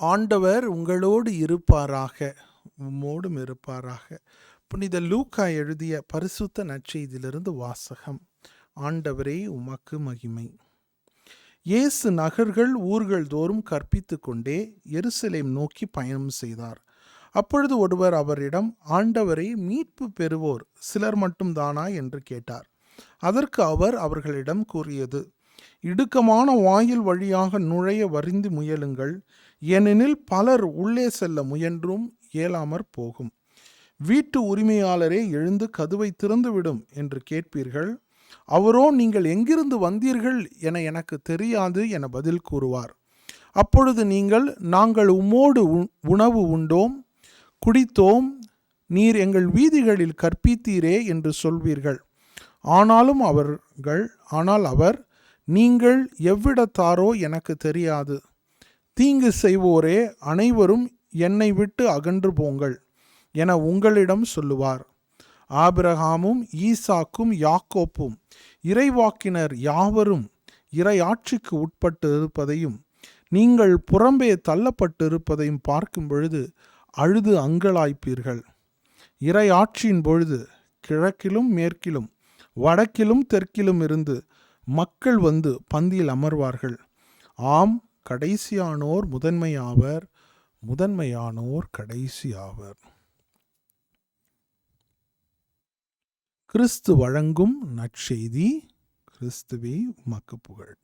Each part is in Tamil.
ஆண்டவர் உங்களோடு இருப்பாராக உம்மோடும் இருப்பாராக. புனித லூக்கா எழுதிய பரிசுத்த நற்செய்தியிலிருந்து வாசகம். ஆண்டவரே உமக்கு மகிமை. இயேசு நகர்கள் ஊர்கள் தோறும் கற்பித்து கொண்டே எருசலேம் நோக்கி பயணம் செய்தார். அப்பொழுது ஒருவர் அவரிடம் ஆண்டவரை மீட்பு பெறுவோர் சிலர் மட்டும்தானா என்று கேட்டார். அதற்கு அவர் அவர்களிடம் கூறியது இடுக்கமான வாயில் வழியாக நுழைய வரிந்து முயலுங்கள். ஏனெனில் பலர் உள்ளே செல்ல முயன்றும் இயலாமற் போகும். வீட்டு உரிமையாளரே எழுந்து கதவை திறந்துவிடும் என்று கேட்பீர்கள். அவரோ நீங்கள் எங்கிருந்து வந்தீர்கள் என எனக்கு தெரியாது என பதில் கூறுவார். அப்பொழுது நீங்கள் நாங்கள் உம்மோடு உ- உணவு உண்டோம் குடித்தோம் நீர் எங்கள் வீதிகளில் கற்பித்தீரே என்று சொல்வீர்கள். ஆனாலும் அவர்கள் ஆனால் அவர் நீங்கள் எவ்விடத்தாரோ எனக்கு தெரியாது. தீங்கு செய்வோரே அனைவரும் என்னை விட்டு அகன்று போங்கள் என உங்களிடம் சொல்லுவார். ஆபிரகாமும் ஈசாக்கும் யாக்கோப்பும் இறைவாக்கினர் யாவரும் இறையாட்சிக்கு உட்பட்டு இருப்பதையும் நீங்கள் புறம்பே தள்ளப்பட்டிருப்பதையும் பார்க்கும் பொழுது அழுது அங்கலாய்ப்பீர்கள். இறையாட்சியின் பொழுது கிழக்கிலும் மேற்கிலும் வடக்கிலும் தெற்கிலும் இருந்து மக்கள் வந்து பந்தியில் அமர்வார்கள். ஆம் கடைசியானோர் முதன்மையாவர் முதன்மையானோர் கடைசியாவர். கிறிஸ்து வழங்கும் நற்செய்தி கிறிஸ்துவே உமக்கு புகழ்.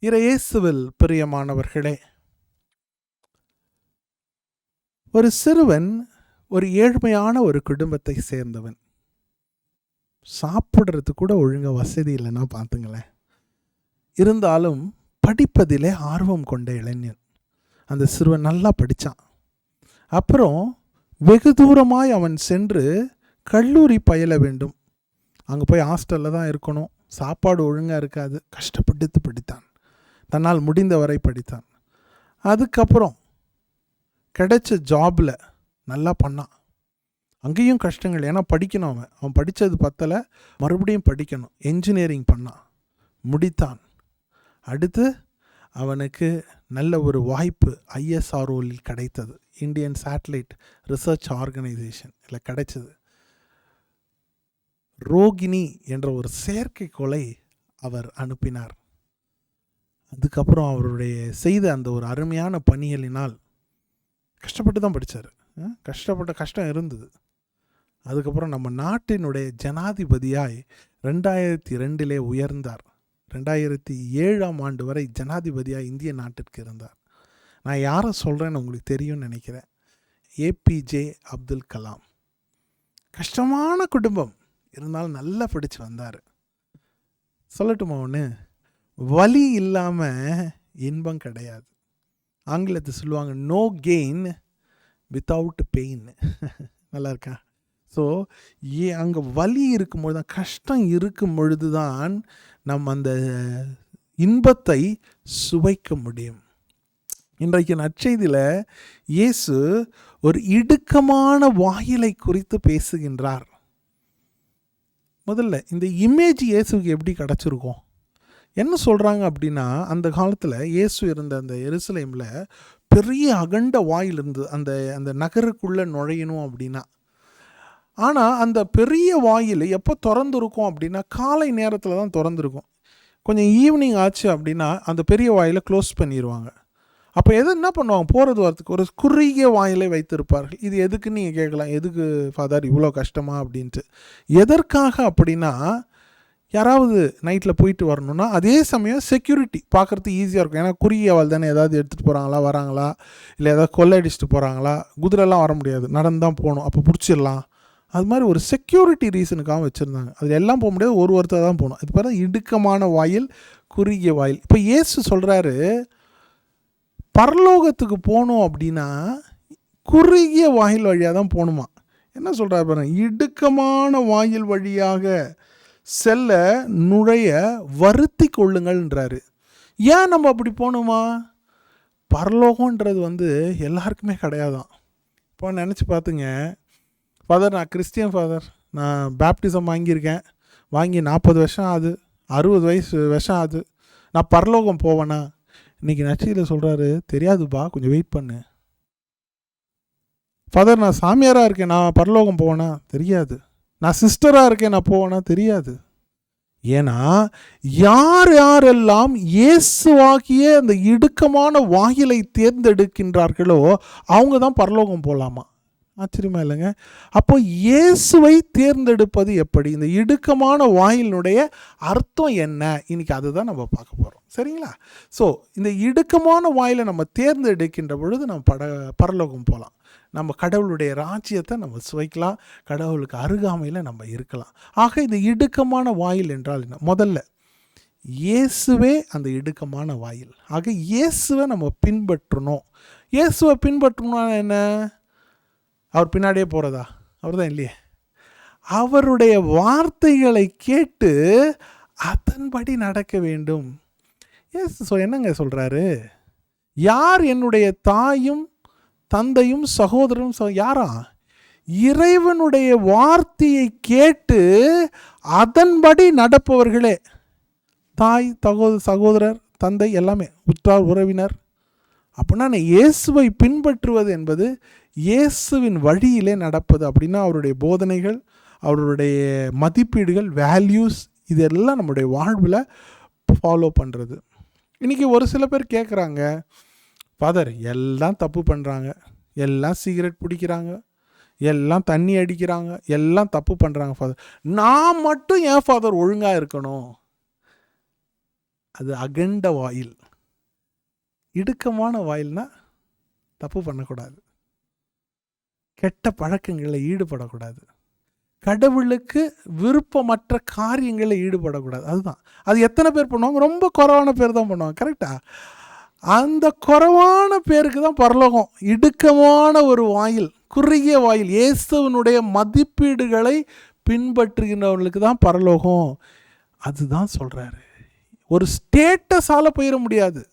இறையேசுவில் பிரியமானவர்களே ஒரு சிறுவன் ஒரு ஏழ்மையான ஒரு குடும்பத்தை சேர்ந்தவன். சாப்பிட்றது கூட ஒழுங்காக வசதி இல்லைன்னா பார்த்துங்களேன். இருந்தாலும் படிப்பதிலே ஆர்வம் கொண்ட இளைஞன். அந்த சிறுவன் நல்லா படித்தான் அப்புறம் வெகு தூரமாய் அவன் சென்று கல்லூரி பயில வேண்டும். அங்கே போய் ஹாஸ்டலில் தான் இருக்கணும். சாப்பாடு ஒழுங்காக இருக்காது. கஷ்டப்பட்டு படித்தான். தன்னால் முடிந்தவரை படித்தான். அதுக்கப்புறம் கிடைச்ச ஜாபில் நல்லா பண்ணான். அங்கேயும் கஷ்டங்கள். ஏன்னா படிக்கணும் அவன். அவன் படித்தது பத்தலை மறுபடியும் படிக்கணும். என்ஜினியரிங் பண்ணான் முடித்தான். அடுத்து அவனுக்கு நல்ல ஒரு வாய்ப்பு ஐஎஸ்ஆர்ஓவில் கிடைத்தது. இந்தியன் சேட்டலைட் ரிசர்ச் ஆர்கனைசேஷன் இல்லை கிடைச்சது. ரோகிணி என்ற ஒரு செயற்கைக்கோளை அவர் அனுப்பினார். அதுக்கப்புறம் அவருடைய செய்த அந்த ஒரு அருமையான பணிகளினால் கஷ்டப்பட்டு தான் படித்தார் கஷ்டப்பட்ட கஷ்டம் இருந்தது. அதுக்கப்புறம் நம்ம நாட்டினுடைய ஜனாதிபதியாய் ரெண்டாயிரத்தி ரெண்டிலே உயர்ந்தார். ரெண்டாயிரத்தி ஏழாம் ஆண்டு வரை ஜனாதிபதியாக இந்திய நாட்டிற்கு இருந்தார். நான் யாரை சொல்கிறேன்னு உங்களுக்கு தெரியும்னு நினைக்கிறேன். ஏபிஜே அப்துல் கலாம். கஷ்டமான குடும்பம். இருந்தாலும் நல்லா படித்து வந்தார். சொல்லட்டுமா ஒன்று வலி இல்லாமல் இன்பம் கிடையாது. ஆங்கிலத்தை சொல்லுவாங்க நோ கெயின் வித்தவுட் பெயின் நல்லா இருக்கா? ஸோ ஏ அங்கே வலி இருக்கும்பொழுது தான் கஷ்டம் இருக்கும் பொழுது தான் நம் அந்த இன்பத்தை சுவைக்க முடியும். இன்றைக்கு நற்செய்தியில் இயேசு ஒரு இடுக்கமான வாயிலை குறித்து பேசுகின்றார். முதல்ல இந்த இமேஜ் இயேசுக்கு எப்படி கிடச்சிருக்கும்? என்ன சொல்கிறாங்க அப்படின்னா அந்த காலத்தில் இயேசு இருந்த அந்த எருசலேமில் பெரிய அகண்ட வாயில் இருந்தது அந்த அந்த நகருக்குள்ளே நுழையணும் அப்படின்னா ஆனால் அந்த பெரிய வாயில் எப்போ திறந்துருக்கும் அப்படின்னா காலை நேரத்தில் தான் திறந்துருக்கும். கொஞ்சம் ஈவினிங் ஆச்சு அப்படின்னா அந்த பெரிய வாயிலை க்ளோஸ் பண்ணிடுவாங்க அப்போ எது என்ன பண்ணுவாங்க? போகிறது வரத்துக்கு ஒரு குறுகிய வாயிலை வைத்திருப்பார்கள். இது எதுக்குன்னு நீங்கள் கேட்கலாம்? எதுக்கு ஃபாதர் இவ்வளோ கஷ்டமா? அப்படின்ட்டு. எதற்காக அப்படின்னா யாராவது நைட்டில் போயிட்டு வரணும்னா அதே சமயம் செக்யூரிட்டி பார்க்குறதுக்கு ஈஸியாக இருக்கும். ஏன்னா குறுகிய வால் தானே? ஏதாவது எடுத்துகிட்டு போகிறாங்களா வராங்களா? இல்லை ஏதாவது கொள்ளையடிச்சிட்டு போகிறாங்களா குதிரைலாம் வர முடியாது. நடந்து தான் போகணும். அப்போ பிடிச்சிடலாம். அது மாதிரி ஒரு செக்யூரிட்டி ரீசனுக்காக வச்சுருந்தாங்க. அதில் எல்லாம் போக முடியாது ஒரு ஒருத்தர் தான் போகணும். இது பாரு இடுக்கமான வாயில் குறுகிய வாயில். இப்போ இயேசு சொல்கிறாரு பரலோகத்துக்கு போகணும் அப்படின்னா குறுகிய வாயில் வழியாக தான் போகணுமா? என்ன சொல்கிறாரு பாருங்க இடுக்கமான வாயில் வழியாக செல்ல நுழைய வருத்தி கொள்ளுங்கள்ன்றாரு. ஏன் நம்ம அப்படி போகணுமா? பரலோகன்றது வந்து எல்லாருக்குமே கிடையாதான். இப்போ நினச்சி பார்த்துங்க ஃபாதர் நான் கிறிஸ்டியன் ஃபாதர் நான் பேப்டிசம் வாங்கியிருக்கேன். வாங்கி நாற்பது வருஷம் ஆகுது. அறுபது வயசு வருஷம் ஆகுது. நான் பரலோகம் போவேனா? இன்றைக்கி நச்சியில் சொல்கிறாரு தெரியாதுப்பா கொஞ்சம் வெயிட் பண்ணு. ஃபாதர் நான் சாமியாராக இருக்கேன். நான் பரலோகம் போவேனா? தெரியாது. நான் சிஸ்டராக இருக்கேன். நான் போவேனா? தெரியாது. ஏன்னா யார் யாரெல்லாம் இயேசுவாகிய அந்த இடுக்கமான வாயிலை தேர்ந்தெடுக்கின்றார்களோ அவங்க தான் பரலோகம் போகலாமா ஆச்சரியமா இல்லைங்க. அப்போ இயேசுவை தேர்ந்தெடுப்பது எப்படி? இந்த இடுக்கமான வாயிலினுடைய அர்த்தம் என்ன? இன்னைக்கு அதுதான் நம்ம பார்க்க போகிறோம் சரிங்களா? ஸோ இந்த இடுக்கமான வாயிலை நம்ம தேர்ந்தெடுக்கின்ற பொழுது நம்ம பட பரலோகம் போகலாம் நம்ம கடவுளுடைய ராஜ்யத்தை நம்ம சுவைக்கலாம். கடவுளுக்கு அருகாமையில் நம்ம இருக்கலாம். ஆக இந்த இடுக்கமான வாயில் என்றால் என்ன? முதல்ல இயேசுவே அந்த இடுக்கமான வாயில். ஆக இயேசுவை நம்ம பின்பற்றணும். இயேசுவை பின்பற்றணும்னா என்ன? அவர் பின்னாடியே போகிறதா அவர் தான் இல்லையே. அவருடைய வார்த்தைகளை கேட்டு அதன்படி நடக்க வேண்டும். எஸ் ஸோ என்னங்க சொல்கிறாரு யார் என்னுடைய தாயும் தந்தையும் சகோதரரும் யாரா? இறைவனுடைய வார்த்தையை கேட்டு அதன்படி நடப்பவர்களே. தாய் தகோ சகோதரர் தந்தை எல்லாமே உற்றார் உறவினர் அப்படின்னா நான் இயேசுவை பின்பற்றுவது என்பது இயேசுவின் வழியிலே நடப்பது அப்படின்னா அவருடைய போதனைகள் அவருடைய மதிப்பீடுகள் வேல்யூஸ் இதெல்லாம் நம்முடைய வாழ்வில் ஃபாலோ பண்ணுறது இன்றைக்கி ஒரு சில பேர் கேட்குறாங்க ஃபாதர் எல்லாம் தப்பு பண்ணுறாங்க எல்லாம் சிகரெட் பிடிக்கிறாங்க. எல்லாம் தண்ணி அடிக்கிறாங்க. எல்லாம் தப்பு பண்ணுறாங்க ஃபாதர் நான் மட்டும் ஏன் ஃபாதர் ஒழுங்காக இருக்கணும்? அது அகண்ட வாயில். இடுக்கமான வாயில்னா தப்பு பண்ணக்கூடாது. கெட்ட பழக்கங்களில் ஈடுபடக்கூடாது. கடவுளுக்கு விருப்பமற்ற காரியங்களில் ஈடுபடக்கூடாது. அதுதான். அது எத்தனை பேர் பண்ணுவாங்க? ரொம்ப குறைவான பேர் தான் பண்ணுவாங்க. கரெக்டாக அந்த குறைவான பேருக்கு தான் பரலோகம். இடுக்கமான ஒரு வாயில் குறுகிய வாயில் இயேசுவனுடைய மதிப்பீடுகளை பின்பற்றுகின்றவர்களுக்கு தான் பரலோகம். அதுதான் சொல்கிறாரு ஒரு ஸ்டேட்டஸால் போயிட முடியாது.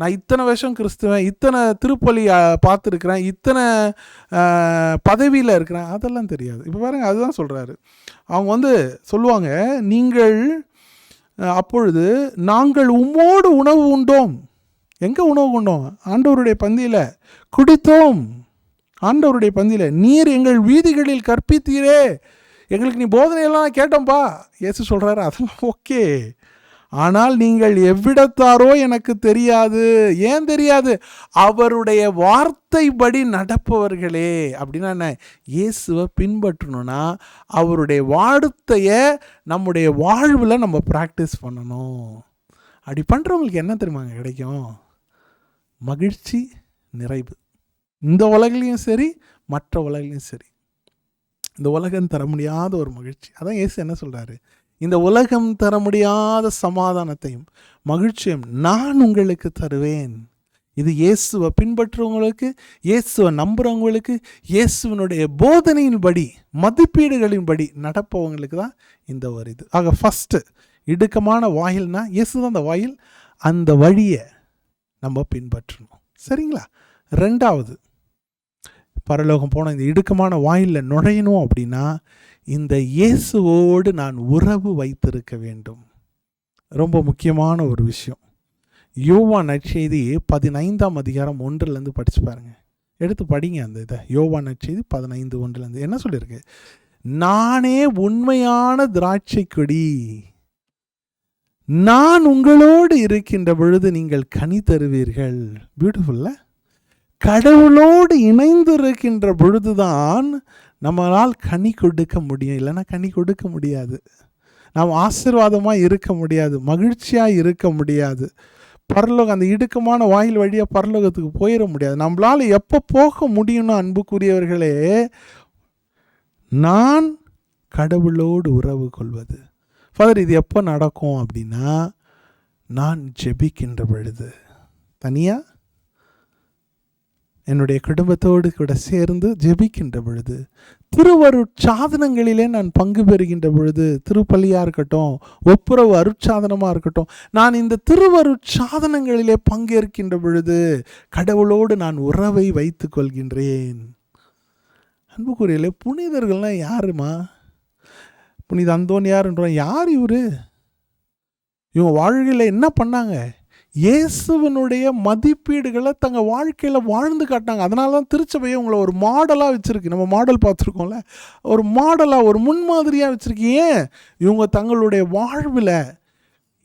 நான் இத்தனை வருஷம் கிறிஸ்துவன் இத்தனை திருப்பலி பார்த்துருக்குறேன் இத்தனை பதவியில் இருக்கிறேன் அதெல்லாம் தெரியாது. இப்போ பாருங்க அதுதான் சொல்கிறாரு அவங்க வந்து சொல்லுவாங்க நீங்கள் அப்பொழுது நாங்கள் உம்மோடு உணவு உண்டோம். எங்கே உணவு உண்டோம்? ஆண்டவருடைய பந்தியில். குடித்தோம். ஆண்டவருடைய பந்தியில். நீர் எங்கள் வீதிகளில் கற்பித்தீரே. எங்களுக்கு நீ போதனையெல்லாம் கேட்டோம்ப்பா ஏசு சொல்கிறாரு அதெல்லாம் ஓகே. ஆனால் நீங்கள் எவ்விடத்தாரோ எனக்கு தெரியாது. ஏன் தெரியாது? அவருடைய வார்த்தைப்படி நடப்பவர்களே. அப்படின்னா என்ன? இயேசுவை பின்பற்றணும்னா அவருடைய வார்த்தையை நம்முடைய வாழ்வில் நம்ம ப்ராக்டிஸ் பண்ணணும். அப்படி பண்ணுறவங்களுக்கு என்ன தெரியுமாங்க கிடைக்கும்? மகிழ்ச்சி நிறைவு. இந்த உலகிலையும் சரி மற்ற உலகிலையும் சரி. இந்த உலகம் தர முடியாத ஒரு மகிழ்ச்சி. அதான் இயேசு என்ன சொல்கிறாரு இந்த உலகம் தர முடியாத சமாதானத்தையும் மகிழ்ச்சியும் நான் உங்களுக்கு தருவேன். இது இயேசுவை பின்பற்றுறவங்களுக்கு இயேசுவை நம்புகிறவங்களுக்கு இயேசுவனுடைய போதனையின்படி மதிப்பீடுகளின்படி நடப்பவங்களுக்கு தான் இந்த ஒரு இது. ஆக ஃபஸ்ட்டு இடுக்கமான வாயில்னா இயேசு தான் அந்த வாயில் அந்த வழியை நம்ம பின்பற்றணும். சரிங்களா? ரெண்டாவது பரலோகம் போன இந்த இடுக்கமான வாயிலில் நுழையணும் அப்படின்னா இந்த இயேசுவோடு நான் உறவு வைத்திருக்க வேண்டும். ரொம்ப முக்கியமான ஒரு விஷயம். யோவா நற்செய்தி பதினைந்தாம் அதிகாரம் ஒன்றுலேருந்து படித்து பாருங்க. எடுத்து படிங்க அந்த இதை. யோவா நற்செய்தி பதினைந்து ஒன்றுலேருந்து. என்ன சொல்லியிருக்கு? நானே உண்மையான திராட்சை கொடி நான் உங்களோடு இருக்கின்ற பொழுது நீங்கள் கனி தருவீர்கள். பியூட்டிஃபுல்ல கடவுளோடு இணைந்து இருக்கின்ற பொழுதுதான் நம்மளால் கனி கொடுக்க முடியும். இல்லைன்னா கனி கொடுக்க முடியாது. நாம் ஆசீர்வாதமாக இருக்க முடியாது. மகிழ்ச்சியாக இருக்க முடியாது. பரலோகம் அந்த இடுக்கமான வாயில் வழியாக பரலோகத்துக்கு போயிட முடியாது. நம்மளால் எப்போ போக முடியும்னு அன்புக்குரியவர்களே நான் கடவுளோடு உறவு கொள்வது. ஃபாதர் இது எப்போ நடக்கும் அப்படின்னா நான் ஜெபிக்கின்ற பொழுது. தனியாக என்னுடைய குடும்பத்தோடு கூட சேர்ந்து ஜெபிக்கின்ற பொழுது திருவருட்சாதனங்களிலே நான் பங்கு பெறுகின்ற பொழுது திருப்பள்ளியாக இருக்கட்டும் ஒப்புரவு அருட்சாதனமாக இருக்கட்டும் நான் இந்த திருவருட்சாதனங்களிலே பங்கேற்கின்ற பொழுது கடவுளோடு நான் உறவை வைத்துக் கொள்கின்றேன். அன்புக்குரியலே புனிதர்கள்லாம் யாருமா புனித அந்தோனியார்ன்றோம் யார் இவர்? இவங்க வாழ்க்கையில் என்ன பண்ணாங்க? இயேசுவனுடைய மதிப்பீடுகளை தங்கள் வாழ்க்கையில் வாழ்ந்து காட்டினாங்க. அதனால தான் திருச்சபையை உங்களை ஒரு மாடலாக வச்சுருக்கு. நம்ம மாடல் பார்த்துருக்கோம்ல? ஒரு மாடலாக ஒரு முன்மாதிரியாக வச்சுருக்கு. ஏன்? இவங்க தங்களுடைய வாழ்வில்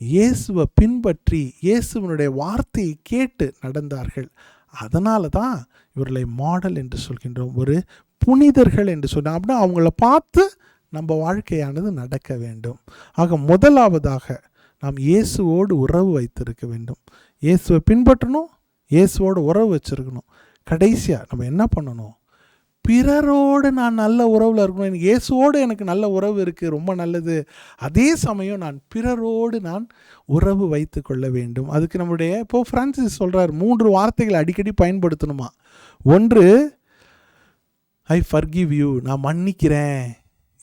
இயேசுவை பின்பற்றி இயேசுவனுடைய வார்த்தையை கேட்டு நடந்தார்கள். அதனால தான் இவர்களை மாடல் என்று சொல்கின்றோம். ஒரு புனிதர்கள் என்று சொன்னோம் அப்படின்னா அவங்கள பார்த்து நம்ம வாழ்க்கையானது நடக்க வேண்டும். ஆக முதலாவதாக நாம் இயேசுவோடு உறவு வைத்திருக்க வேண்டும். இயேசுவை பின்பற்றணும் இயேசுவோடு உறவு வச்சிருக்கணும். கடைசியாக நம்ம என்ன பண்ணணும்? பிறரோடு நான் நல்ல உறவில் இருக்கணும். எனக்கு இயேசுவோடு எனக்கு நல்ல உறவு இருக்குது ரொம்ப நல்லது. அதே சமயம் நான் பிறரோடு நான் உறவு வைத்து கொள்ள வேண்டும். அதுக்கு நம்முடைய இப்போ ஃப்ரான்சிஸ் சொல்கிறார் மூன்று வார்த்தைகளை அடிக்கடி பயன்படுத்தணுமா? ஒன்று ஐ ஃபர்கிவ் யூ நான் மன்னிக்கிறேன்.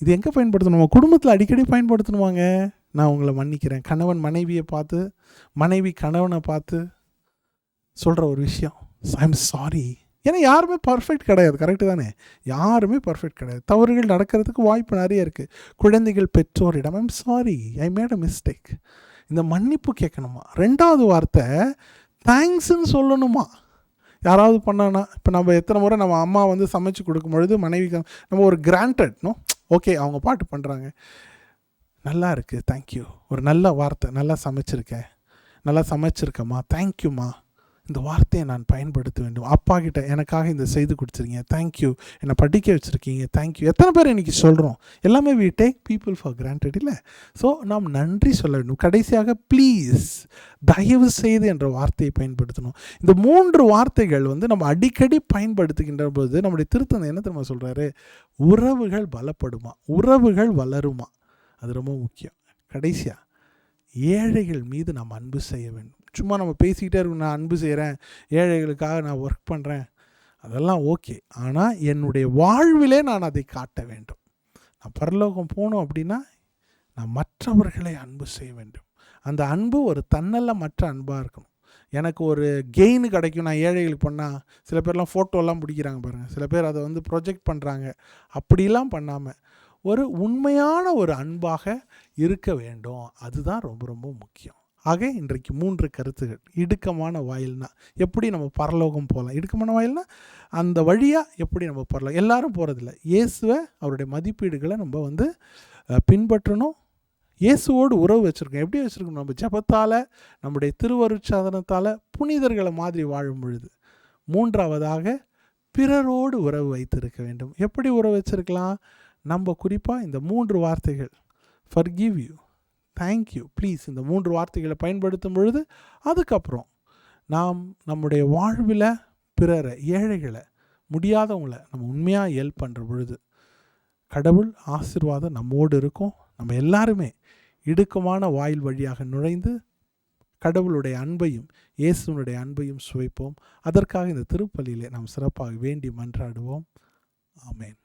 இது எங்கே பயன்படுத்தணுமா? குடும்பத்தில் அடிக்கடி பயன்படுத்தணுமாங்க? நான் உங்களை மன்னிக்கிறேன். கணவன் மனைவியை பார்த்து மனைவி கணவனை பார்த்து சொல்கிற ஒரு விஷயம். ஐ எம் சாரி ஏன்னா யாருமே பர்ஃபெக்ட் கிடையாது. கரெக்டு தானே? யாருமே பர்ஃபெக்ட் கிடையாது. தவறுகள் நடக்கிறதுக்கு வாய்ப்பு நிறைய இருக்குது குழந்தைகள் பெற்றோரிடம் I'm sorry I made a mistake இந்த மன்னிப்பு கேட்கணுமா? ரெண்டாவது வார்த்தை தேங்க்ஸ்ன்னு சொல்லணுமா? யாராவது பண்ணானா இப்போ நம்ம எத்தனை முறை நம்ம அம்மா வந்து சமைச்சு கொடுக்கும் பொழுது மனைவிக்கு நம்ம ஒரு கிராண்டட் நோ ஓகே அவங்க பாட்டு பண்ணுறாங்க நல்லா இருக்குது தேங்க்யூ ஒரு நல்ல வார்த்தை நல்லா சமைச்சிருக்கேன் நல்லா சமைச்சிருக்கேம்மா தேங்க்யூம்மா இந்த வார்த்தையை நான் பயன்படுத்த வேண்டும். அப்பா கிட்ட எனக்காக இந்த செய்து கொடுத்துருங்க தேங்க்யூ என்னை படிக்க வச்சுருக்கீங்க தேங்க்யூ எத்தனை பேர் இன்றைக்கி சொல்கிறோம் எல்லாமே we take people for granted இல்லை? ஸோ நாம் நன்றி சொல்ல வேண்டும். கடைசியாக ப்ளீஸ் தயவு செய்து என்ற வார்த்தையை பயன்படுத்தணும். இந்த மூன்று வார்த்தைகள் வந்து நம்ம அடிக்கடி பயன்படுத்துகின்ற போது நம்முடைய திருத்தந்தை என்ன தெரியுமா சொல்கிறாரு உறவுகள் பலப்படுமா? உறவுகள் வளருமா? அது ரொம்ப முக்கியம். கடைசியாக ஏழைகள் மீது நாம் அன்பு செய்ய வேண்டும். சும்மா நம்ம பேசிக்கிட்டே இருக்கணும் நான் அன்பு செய்கிறேன் ஏழைகளுக்காக நான் ஒர்க் பண்ணுறேன் அதெல்லாம் ஓகே. ஆனால் என்னுடைய வாழ்விலே நான் அதை காட்ட வேண்டும். நான் பரலோகம் போகணும் அப்படின்னா நான் மற்றவர்களை அன்பு செய்ய வேண்டும். அந்த அன்பு ஒரு தன்னல்ல மற்ற அன்பாக இருக்கணும். எனக்கு ஒரு கெயின் கிடைக்கும். நான் ஏழைகளுக்கு பண்ணால் சில பேர்லாம் ஃபோட்டோலாம் பிடிக்கிறாங்க பாருங்கள் சில பேர் அதை வந்து ப்ரொஜெக்ட் பண்ணுறாங்க அப்படிலாம் பண்ணாமல் ஒரு உண்மையான ஒரு அன்பாக இருக்க வேண்டும். அதுதான் ரொம்ப ரொம்ப முக்கியம். ஆக இன்றைக்கு மூன்று கருத்துகள். இடுக்கமான வாயில்னா எப்படி நம்ம பரலோகம் போகலாம்? இடுக்கமான வாயில்னா அந்த வழியாக எப்படி நம்ம போகலாம் எல்லாரும் போகிறதில்ல இயேசுவை அவருடைய மதிப்பீடுகளை நம்ம வந்து பின்பற்றணும். இயேசுவோடு உறவு வச்சுருக்கோம் எப்படி வச்சுருக்கணும்? நம்ம ஜெபத்தால் நம்முடைய திருவருட்சாதனத்தால் புனிதர்களை மாதிரி வாழும் பொழுது. மூன்றாவதாக பிறரோடு உறவு வைத்திருக்க வேண்டும். எப்படி உறவு வச்சிருக்கலாம்? நம்ம குறிப்பாக இந்த மூன்று வார்த்தைகள். ஃபர்கிவ் யூ தேங்க்யூ ப்ளீஸ் இந்த மூன்று வார்த்தைகளை பயன்படுத்தும் பொழுது அதுக்கப்புறம் நாம் நம்முடைய வாழ்வில் பிறரை ஏழைகளை முடியாதவங்களை நம்ம உண்மையாக ஹெல்ப் பண்ணுற பொழுது கடவுள் ஆசீர்வாதம் நம்மோடு இருக்கும். நம்ம எல்லாருமே இடுக்கமான வாயில் வழியாக நுழைந்து கடவுளுடைய அன்பையும் இயேசுனுடைய அன்பையும் சுவைப்போம். அதற்காக இந்த திருப்பலியிலே நாம் சிறப்பாக வேண்டி மன்றாடுவோம். ஆமேன்.